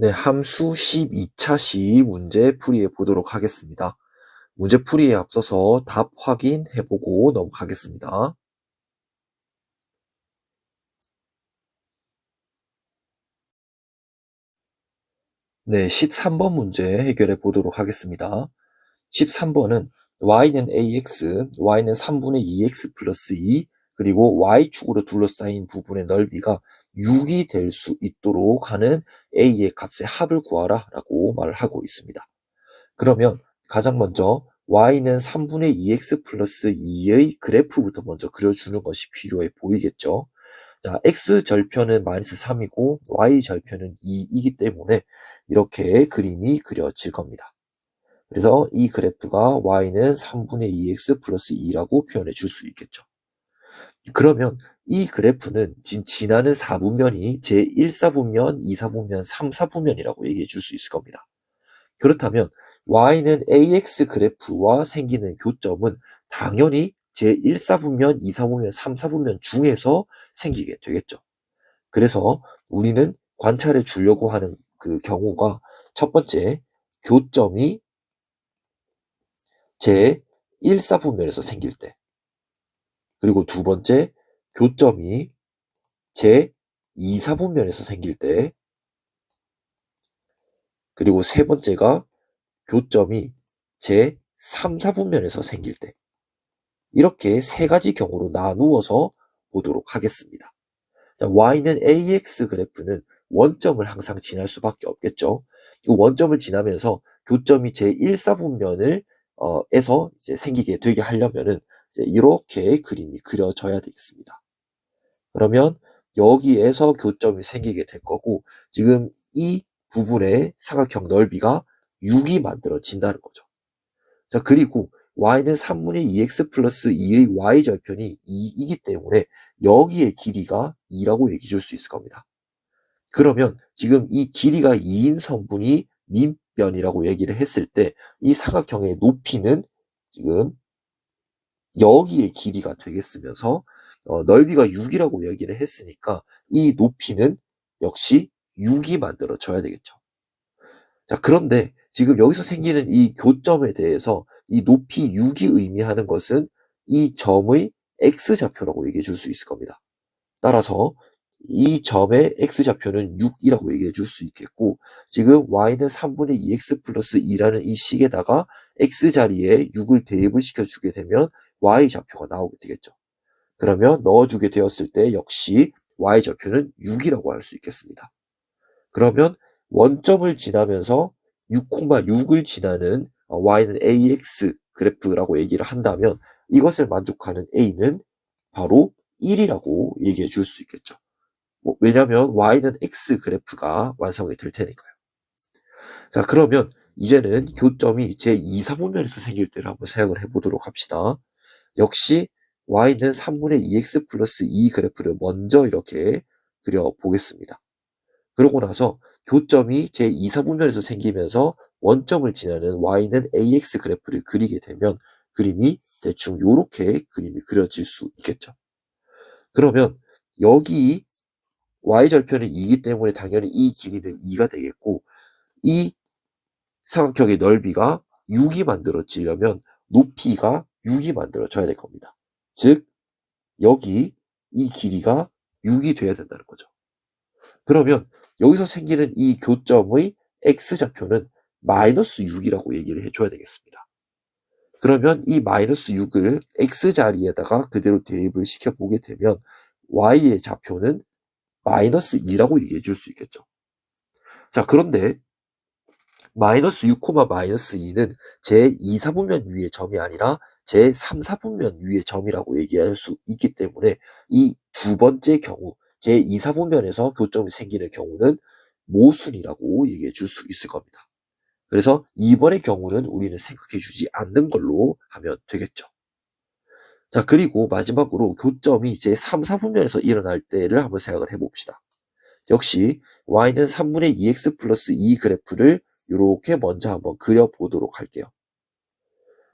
네, 함수 12차 시 문제 풀이해 보도록 하겠습니다. 문제 풀이에 앞서서 답 확인해 보고 넘어가겠습니다. 네, 13번 문제 해결해 보도록 하겠습니다. 13번은 y는 ax, y는 3분의 2x 플러스 2, 그리고 y축으로 둘러싸인 부분의 넓이가 6이 될 수 있도록 하는 a의 값의 합을 구하라 라고 말을 하고 있습니다. 그러면 가장 먼저 y는 3분의 2x 플러스 2의 그래프부터 먼저 그려주는 것이 필요해 보이겠죠. 자, x 절편은 마이너스 3이고 y 절편은 2이기 때문에 이렇게 그림이 그려질 겁니다. 그래서 이 그래프가 y는 3분의 2x 플러스 2라고 표현해 줄 수 있겠죠. 그러면 이 그래프는 지금 지나는 4분면이 제1사분면, 2사분면, 3사분면이라고 얘기해 줄 수 있을 겁니다. 그렇다면 y는 ax 그래프와 생기는 교점은 당연히 제1사분면, 2사분면, 3사분면 중에서 생기게 되겠죠. 그래서 우리는 관찰해 주려고 하는 그 경우가 첫 번째 교점이 제1사분면에서 생길 때 그리고 두 번째 교점이 제 2사분면에서 생길 때 그리고 세 번째가 교점이 제 3사분면에서 생길 때 이렇게 세 가지 경우로 나누어서 보도록 하겠습니다. 자, y는 ax 그래프는 원점을 항상 지날 수밖에 없겠죠. 이 원점을 지나면서 교점이 제 1사분면을 어, 에서 이제 생기게 되게 하려면은 이렇게 그림이 그려져야 되겠습니다. 그러면 여기에서 교점이 생기게 될 거고 지금 이 부분의 사각형 넓이가 6이 만들어진다는 거죠. 자 그리고 y는 3분의 2x 플러스 2의 y 절편이 2이기 때문에 여기의 길이가 2라고 얘기해 줄 수 있을 겁니다. 그러면 지금 이 길이가 2인 성분이 민변이라고 얘기를 했을 때 이 사각형의 높이는 지금 여기의 길이가 되겠으면서 어, 넓이가 6이라고 얘기를 했으니까 이 높이는 역시 6이 만들어져야 되겠죠. 자, 그런데 지금 여기서 생기는 이 교점에 대해서 이 높이 6이 의미하는 것은 이 점의 x좌표라고 얘기해 줄 수 있을 겁니다. 따라서 이 점의 x좌표는 6이라고 얘기해 줄 수 있겠고 지금 y는 3분의 2x 플러스 2라는 이 식에다가 x자리에 6을 대입을 시켜주게 되면 y좌표가 나오게 되겠죠. 그러면 넣어주게 되었을 때 역시 y좌표는 6이라고 할 수 있겠습니다. 그러면 원점을 지나면서 6,6을 지나는 y는 ax 그래프라고 얘기를 한다면 이것을 만족하는 a는 바로 1이라고 얘기해 줄 수 있겠죠. 뭐, 왜냐하면 y는 x 그래프가 완성이 될 테니까요. 자 그러면 이제는 교점이 제 2, 3분면에서 생길 때를 한번 생각을 해보도록 합시다. 역시 y는 3분의 2x 플러스 2 그래프를 먼저 이렇게 그려보겠습니다. 그러고 나서 교점이 제 2, 3분면에서 생기면서 원점을 지나는 y는 ax 그래프를 그리게 되면 그림이 대충 이렇게 그림이 그려질 수 있겠죠. 그러면 여기 y절편이 2이기 때문에 당연히 이 길이는 2가 되겠고 이 삼각형의 넓이가 6이 만들어지려면 높이가 6이 만들어져야 될 겁니다. 즉 여기 이 길이가 6이 돼야 된다는 거죠. 그러면 여기서 생기는 이 교점의 x좌표는 마이너스 6이라고 얘기를 해줘야 되겠습니다. 그러면 이 마이너스 6을 x자리에다가 그대로 대입을 시켜보게 되면 y의 좌표는 마이너스 2라고 얘기해 줄 수 있겠죠. 자, 그런데 마이너스 6, 마이너스 2는 제 2, 4분면 위의 점이 아니라 제 3, 4분면 위의 점이라고 얘기할 수 있기 때문에 이 두 번째 경우 제 2, 4분면에서 교점이 생기는 경우는 모순이라고 얘기해 줄 수 있을 겁니다. 그래서 이번의 경우는 우리는 생각해 주지 않는 걸로 하면 되겠죠. 자, 그리고 마지막으로 교점이 제 3, 4분면에서 일어날 때를 한번 생각을 해 봅시다. 역시 y는 3분의 2x 플러스 2 그래프를 이렇게 먼저 한번 그려보도록 할게요.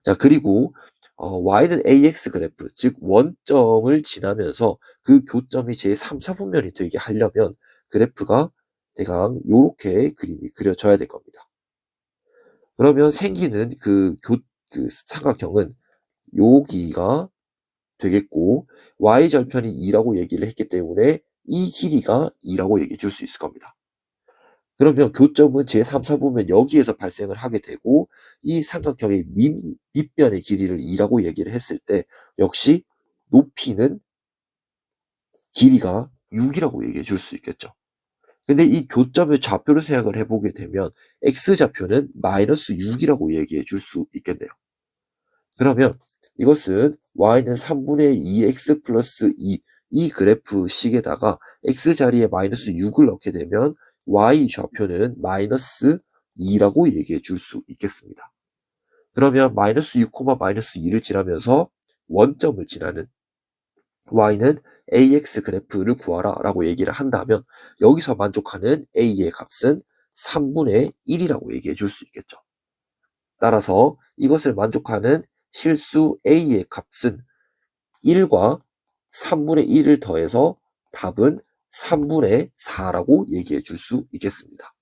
자, 그리고 어, y는 ax 그래프, 즉 원점을 지나면서 그 교점이 제 3, 4분면이 되게 하려면 그래프가 대강 요렇게 그림이 그려져야 될 겁니다. 그러면 생기는 그 교, 그 삼각형은 여기가 되겠고 y절편이 2라고 얘기를 했기 때문에 이 길이가 2라고 얘기해 줄 수 있을 겁니다. 그러면 교점은 제3, 4부면 여기에서 발생을 하게 되고 이 삼각형의 밑, 밑변의 길이를 2라고 얘기를 했을 때 역시 높이는 길이가 6이라고 얘기해 줄 수 있겠죠. 근데 이 교점의 좌표를 생각을 해보게 되면 x좌표는 마이너스 6이라고 얘기해 줄 수 있겠네요. 그러면 이것은 y는 3분의 2x 플러스 2, 이 그래프 식에다가 x 자리에 마이너스 6을 넣게 되면 y 좌표는 마이너스 2라고 얘기해 줄 수 있겠습니다. 그러면 마이너스 6, 마이너스 2를 지나면서 원점을 지나는 y는 ax 그래프를 구하라 라고 얘기를 한다면 여기서 만족하는 a의 값은 3분의 1이라고 얘기해 줄 수 있겠죠. 따라서 이것을 만족하는 실수 a의 값은 1과 3분의 1을 더해서 답은 3분의 4라고 얘기해 줄 수 있겠습니다.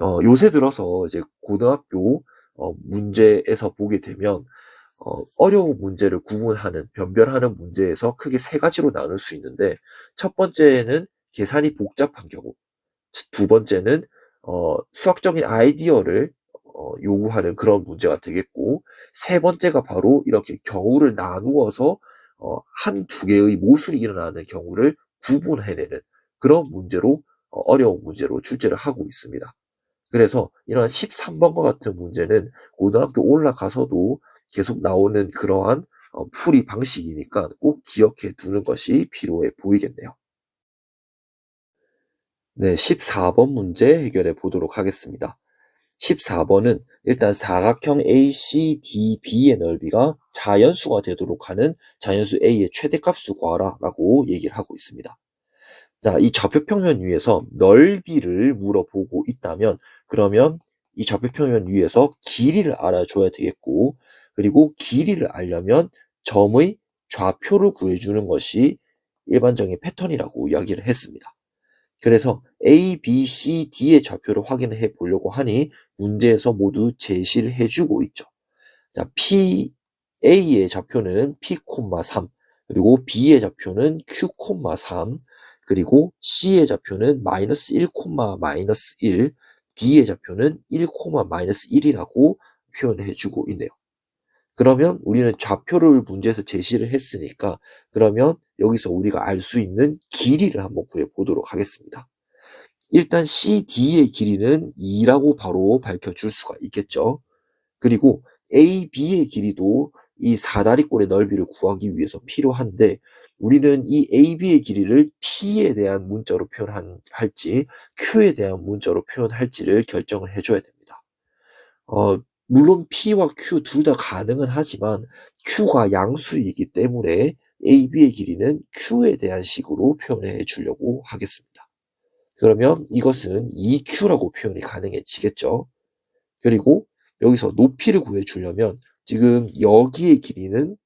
어, 요새 들어서 이제 고등학교 어, 문제에서 보게 되면 어, 어려운 문제를 구분하는, 변별하는 문제에서 크게 세 가지로 나눌 수 있는데, 첫 번째는 계산이 복잡한 경우, 두 번째는 어, 수학적인 아이디어를 어, 요구하는 그런 문제가 되겠고, 세 번째가 바로 이렇게 경우를 나누어서 어, 한 두 개의 모순이 일어나는 경우를 구분해내는 그런 문제로 어, 어려운 문제로 출제를 하고 있습니다. 그래서 이런 13번과 같은 문제는 고등학교 올라가서도 계속 나오는 그러한 어, 풀이 방식이니까 꼭 기억해 두는 것이 필요해 보이겠네요. 네, 14번 문제 해결해 보도록 하겠습니다. 14번은 일단 사각형 ACDB의 넓이가 자연수가 되도록 하는 자연수 A의 최대값을 구하라 라고 얘기를 하고 있습니다. 자, 이 좌표평면 위에서 넓이를 물어보고 있다면 그러면 이 좌표평면 위에서 길이를 알아줘야 되겠고 그리고 길이를 알려면 점의 좌표를 구해주는 것이 일반적인 패턴이라고 이야기를 했습니다. 그래서 A, B, C, D의 좌표를 확인해 보려고 하니 문제에서 모두 제시를 해주고 있죠. 자, P, A의 좌표는 P, 3, 그리고 B의 좌표는 Q, 3, 그리고 C의 좌표는 마이너스 1, 마이너스 1, D의 좌표는 1, 마이너스 1이라고 표현해 주고 있네요. 그러면 우리는 좌표를 문제에서 제시를 했으니까 그러면 여기서 우리가 알 수 있는 길이를 한번 구해 보도록 하겠습니다. 일단 CD의 길이는 2라고 바로 밝혀줄 수가 있겠죠. 그리고 AB의 길이도 이 사다리꼴의 넓이를 구하기 위해서 필요한데 우리는 이 AB의 길이를 P에 대한 문자로 표현할지 Q에 대한 문자로 표현할지를 결정을 해줘야 됩니다. 어, 물론 P와 Q 둘 다 가능은 하지만 Q가 양수이기 때문에 AB의 길이는 Q에 대한 식으로 표현해 주려고 하겠습니다. 그러면 이것은 2Q라고 표현이 가능해지겠죠. 그리고 여기서 높이를 구해 주려면 지금 여기의 길이는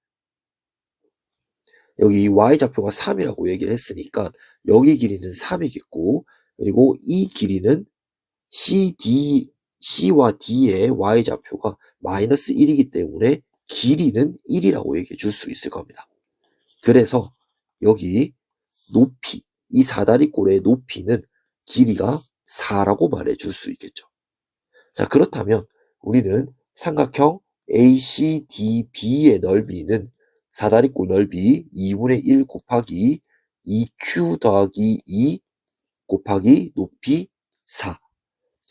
여기 y좌표가 3이라고 얘기를 했으니까 여기 길이는 3이겠고 그리고 이 길이는 CD C와 D의 Y좌표가 마이너스 1이기 때문에 길이는 1이라고 얘기해 줄 수 있을 겁니다. 그래서 여기 높이, 이 사다리꼴의 높이는 길이가 4라고 말해 줄 수 있겠죠. 자, 그렇다면 우리는 삼각형 ACDB의 넓이는 사다리꼴 넓이 2분의 1 곱하기 2Q 더하기 2 곱하기 높이 4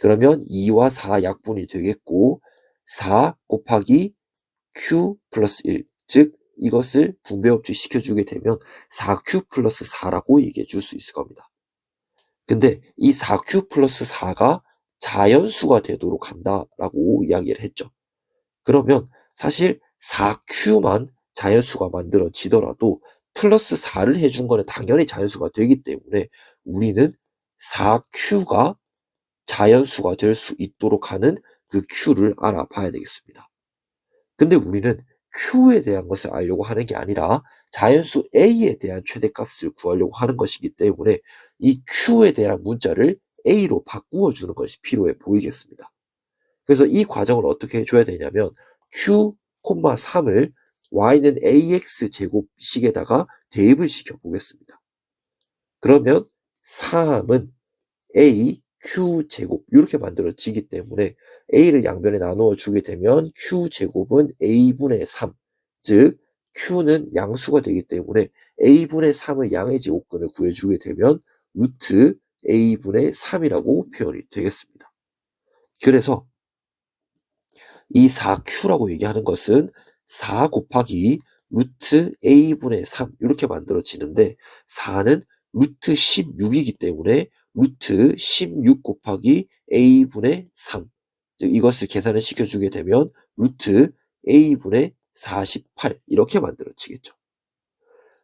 그러면 2와 4 약분이 되겠고 4 곱하기 q 플러스 1, 즉 이것을 분배법칙 시켜주게 되면 4q 플러스 4라고 얘기해 줄 수 있을 겁니다. 근데 이 4q 플러스 4가 자연수가 되도록 한다라고 이야기를 했죠. 그러면 사실 4q만 자연수가 만들어지더라도 플러스 4를 해준 거는 당연히 자연수가 되기 때문에 우리는 4q가 자연수가 될 수 있도록 하는 그 Q를 알아봐야 되겠습니다. 근데 우리는 Q에 대한 것을 알려고 하는 게 아니라 자연수 A에 대한 최대값을 구하려고 하는 것이기 때문에 이 Q에 대한 문자를 A로 바꾸어 주는 것이 필요해 보이겠습니다. 그래서 이 과정을 어떻게 해줘야 되냐면 Q, 3을 Y는 AX 제곱식에다가 대입을 시켜 보겠습니다. 그러면 3은 A, Q 제곱 이렇게 만들어지기 때문에 A를 양변에 나누어 주게 되면 Q 제곱은 A분의 3, 즉 Q는 양수가 되기 때문에 A분의 3의 양의 제곱근을 구해주게 되면 루트 A분의 3이라고 표현이 되겠습니다. 그래서 이 4Q라고 얘기하는 것은 4 곱하기 루트 A분의 3 이렇게 만들어지는데 4는 루트 16이기 때문에 루트 16 곱하기 A분의 3 즉 이것을 계산을 시켜주게 되면 루트 A분의 48 이렇게 만들어지겠죠.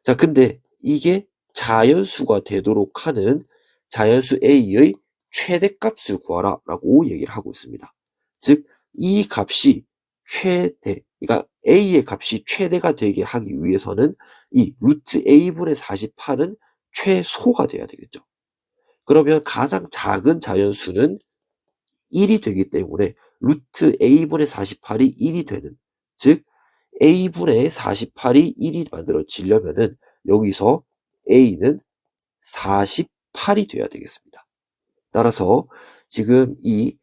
자 근데 이게 자연수가 되도록 하는 자연수 A의 최대값을 구하라 라고 얘기를 하고 있습니다. 즉 이 값이 최대 그러니까 A의 값이 최대가 되게 하기 위해서는 이 루트 A분의 48은 최소가 돼야 되겠죠. 그러면 가장 작은 자연수는 1이 되기 때문에 루트 A분의 48이 1이 되는 즉 A분의 48이 1이 만들어지려면은 여기서 A는 48이 돼야 되겠습니다. 따라서 지금 이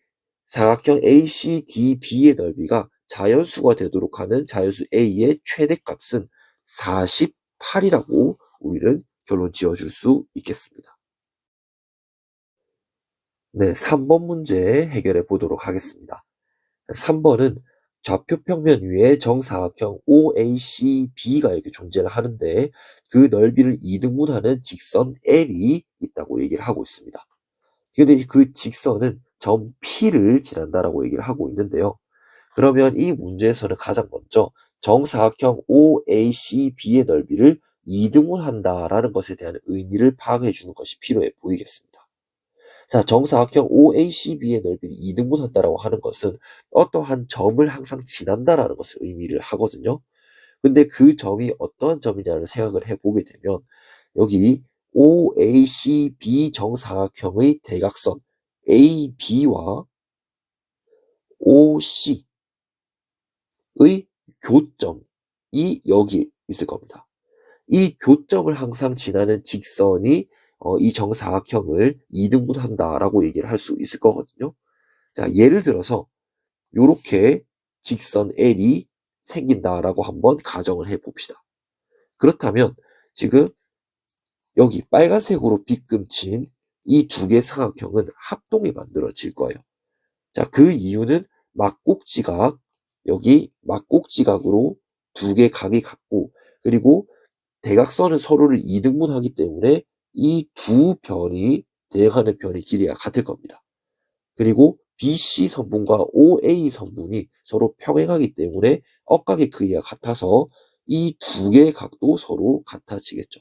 사각형 ACDB의 넓이가 자연수가 되도록 하는 자연수 A의 최대값은 48이라고 우리는 결론 지어줄 수 있겠습니다. 네, 3번 문제 해결해 보도록 하겠습니다. 3번은 좌표 평면 위에 정사각형 OACB가 이렇게 존재를 하는데 그 넓이를 2등분하는 직선 L이 있다고 얘기를 하고 있습니다. 근데 그 직선은 점 P를 지난다라고 얘기를 하고 있는데요. 그러면 이 문제에서는 가장 먼저 정사각형 OACB의 넓이를 2등분한다라는 것에 대한 의미를 파악해 주는 것이 필요해 보이겠습니다. 자, 정사각형 OACB의 넓이를 2등분 한다라고 하는 것은 어떠한 점을 항상 지난다라는 것을 의미를 하거든요. 근데 그 점이 어떠한 점이냐를 생각을 해보게 되면 여기 OACB 정사각형의 대각선 AB와 OC의 교점이 여기 있을 겁니다. 이 교점을 항상 지나는 직선이 어, 이 정사각형을 2등분한다라고 얘기를 할 수 있을 거거든요. 자, 예를 들어서 이렇게 직선 L이 생긴다라고 한번 가정을 해 봅시다. 그렇다면 지금 여기 빨간색으로 빗금친 이 두 개의 사각형은 합동이 만들어질 거예요. 자, 그 이유는 막꼭지각, 여기 막꼭지각으로 두 개 각이 같고, 그리고 대각선은 서로를 2등분하기 때문에 이 두 변이 대응하는 변의 길이가 같을 겁니다. 그리고 BC 선분과 OA 선분이 서로 평행하기 때문에 억각의 크기가 같아서 이 두 개의 각도 서로 같아지겠죠.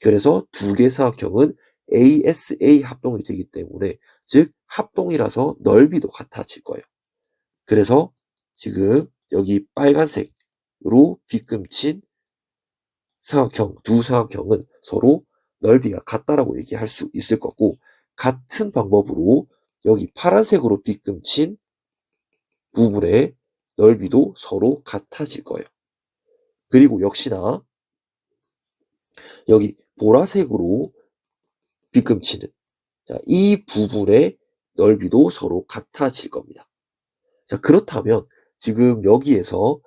그래서 두 개의 사각형은 ASA 합동이 되기 때문에 즉 합동이라서 넓이도 같아질 거예요. 그래서 지금 여기 빨간색으로 빗금친 사각형, 두 사각형은 서로 넓이가 같다라고 얘기할 수 있을 거고 같은 방법으로 여기 파란색으로 빗금친 부분의 넓이도 서로 같아질 거예요. 그리고 역시나 여기 보라색으로 빗금치는 자, 이 부분의 넓이도 서로 같아질 겁니다. 자, 그렇다면 지금 여기에서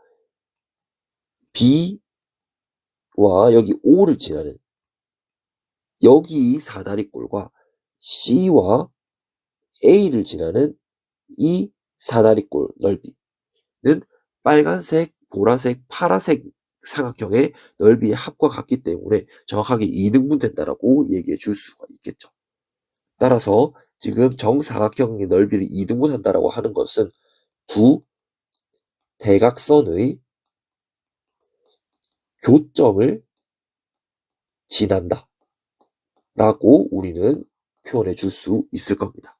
B와 여기 O를 지나는 여기 사다리꼴과 C와 A를 지나는 이 사다리꼴 넓이는 빨간색, 보라색, 파란색 삼각형의 넓이의 합과 같기 때문에 정확하게 2등분 된다라고 얘기해 줄 수가 있겠죠. 따라서 지금 정사각형의 넓이를 2등분 한다라고 하는 것은 두 대각선의 교점을 지난다. 라고 우리는 표현해 줄 수 있을 겁니다.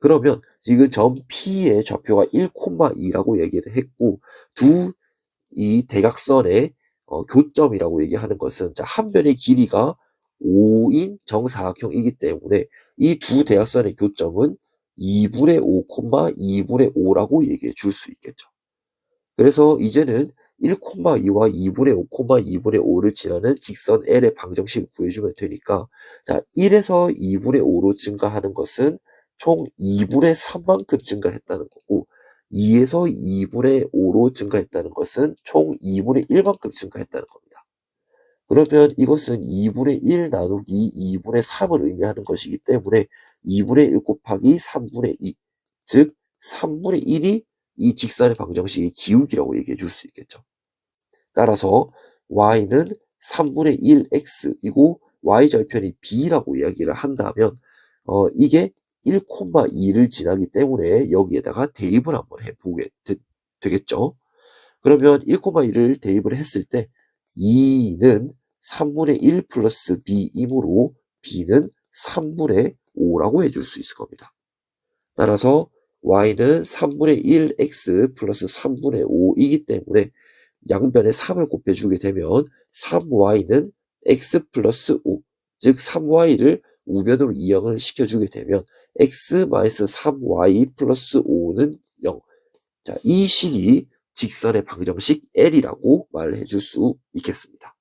그러면 지금 점 P의 좌표가 1,2라고 얘기를 했고 두 이 대각선의 어, 교점이라고 얘기하는 것은 자, 한 변의 길이가 5인 정사각형이기 때문에 이 두 대각선의 교점은 2분의 5, 2분의 5라고 얘기해 줄 수 있겠죠. 그래서 이제는 1,2와 2분의 5, 2분의 5를 지나는 직선 L의 방정식을 구해주면 되니까 자 1에서 2분의 5로 증가하는 것은 총 2분의 3만큼 증가했다는 거고 2에서 2분의 5로 증가했다는 것은 총 2분의 1만큼 증가했다는 겁니다. 그러면 이것은 2분의 1 나누기 2분의 3을 의미하는 것이기 때문에 2분의 1 곱하기 3분의 2, 즉 3분의 1이 이 직선의 방정식의 기울기라고 얘기해 줄 수 있겠죠. 따라서 y는 3분의 1x이고 y절편이 b라고 이야기를 한다면 어, 이게 1,2를 지나기 때문에 여기에다가 대입을 한번 해보게 되, 겠죠 그러면 1,2를 대입을 했을 때 2는 3분의 1 플러스 b이므로 b는 3분의 5라고 해줄 수 있을 겁니다. 따라서 y는 3분의 1x 플러스 3분의 5이기 때문에 양변에 3을 곱해주게 되면 3y는 x 플러스 5, 즉 3y를 우변으로 이항을 시켜주게 되면 x-3y 플러스 5는 0. 자, 이 식이 직선의 방정식 L이라고 말을 해줄 수 있겠습니다.